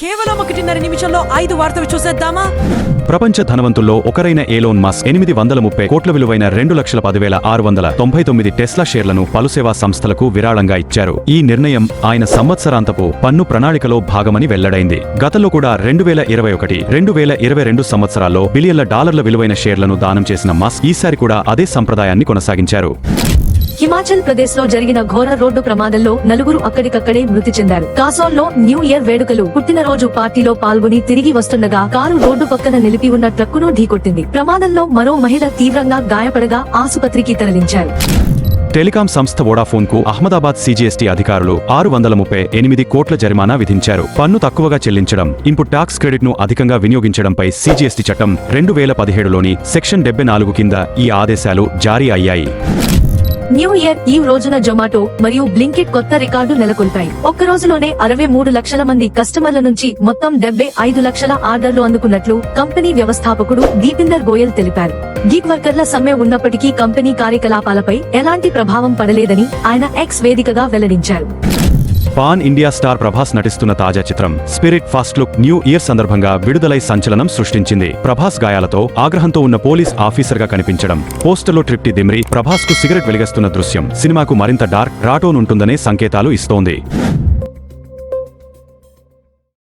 కేవలం ఒకటిన్నర నిమిషంలో ఐదు వార్తలు చూసేద్దామా? ప్రపంచ ధనవంతుల్లో ఒకరైన ఏలోన్ మస్ ఎనిమిది వందల ముప్పై కోట్ల విలువైన రెండు లక్షల పదివేల ఆరు వందల తొంభై తొమ్మిది టెస్లా షేర్లను పలు సేవా సంస్థలకు విరాళంగా ఇచ్చారు. ఈ నిర్ణయం ఆయన సంవత్సరాంతపు పన్ను ప్రణాళికలో భాగమని వెల్లడైంది. గతంలో కూడా రెండు వేల ఇరవై ఒకటి రెండు వేల ఇరవై రెండు సంవత్సరాల్లో బిలియన్ల డాలర్ల విలువైన షేర్లను దానం చేసిన మస్ ఈసారి కూడా అదే సంప్రదాయాన్ని కొనసాగించారు. హిమాచల్ ప్రదేశ్లో జరిగిన ఘోర రోడ్డు ప్రమాదంలో నలుగురు అక్కడికక్కడే మృతి చెందారు. కాసోల్లో న్యూ ఇయర్ వేడుకలు పుట్టినరోజు పార్టీలో పాల్గొని తిరిగి వస్తుండగా కారు రోడ్డు పక్కన నిలిపి ఉన్న ట్రక్కును ఢీకొట్టింది. ప్రమాదంలో మరో మహిళ తీవ్రంగా గాయపడగా ఆసుపత్రికి తరలించారు. టెలికాం సంస్థ వోడాఫోన్కు అహ్మదాబాద్ సీజీఎస్టీ అధికారులు ఆరు వందల ముప్పై ఎనిమిది కోట్ల జరిమానా విధించారు. పన్ను తక్కువగా చెల్లించడం ఇన్పుట్ టాక్స్ క్రెడిట్ను అధికంగా వినియోగించడంపై సీజీఎస్టీ చట్టం రెండు వేల పదిహేడులోని సెక్షన్ డెబ్బై నాలుగు కింద ఈ ఆదేశాలు జారీ అయ్యాయి. న్యూ ఇయర్ ఈ రోజున జొమాటో మరియు బ్లింకిట్ కొత్త రికార్డు నెలకొల్పాయి. ఒక్క రోజులోనే అరవై మూడు లక్షల మంది కస్టమర్ల నుంచి మొత్తం డెబ్బై ఐదు లక్షల ఆర్డర్లు అందుకున్నట్లు కంపెనీ వ్యవస్థాపకుడు దీపిందర్ గోయల్ తెలిపారు. గిగ్ వర్కర్ల సమ్మె ఉన్నప్పటికీ కంపెనీ కార్యకలాపాలపై ఎలాంటి ప్రభావం పడలేదని ఆయన ఎక్స్ వేదికగా వెల్లడించారు. పాన్ ఇండియా స్టార్ ప్రభాస్ నటిస్తున్న తాజా చిత్రం Spirit first look new year సందర్భంగా విడుదలై సంచలనం సృష్టించింది. ప్రభాస్ గాయాలతో ఆగ్రహంతో ఉన్న పోలీస్ ఆఫీసర్గా కనిపించడం పోస్టర్లో ట్రిప్టి దిమ్రి ప్రభాస్కు సిగరెట్ వెలిగస్తున్న దృశ్యం సినిమాకు మరింత డార్క్ రాటోన్ ఉంటుందనే సంకేతాలు ఇస్తోంది.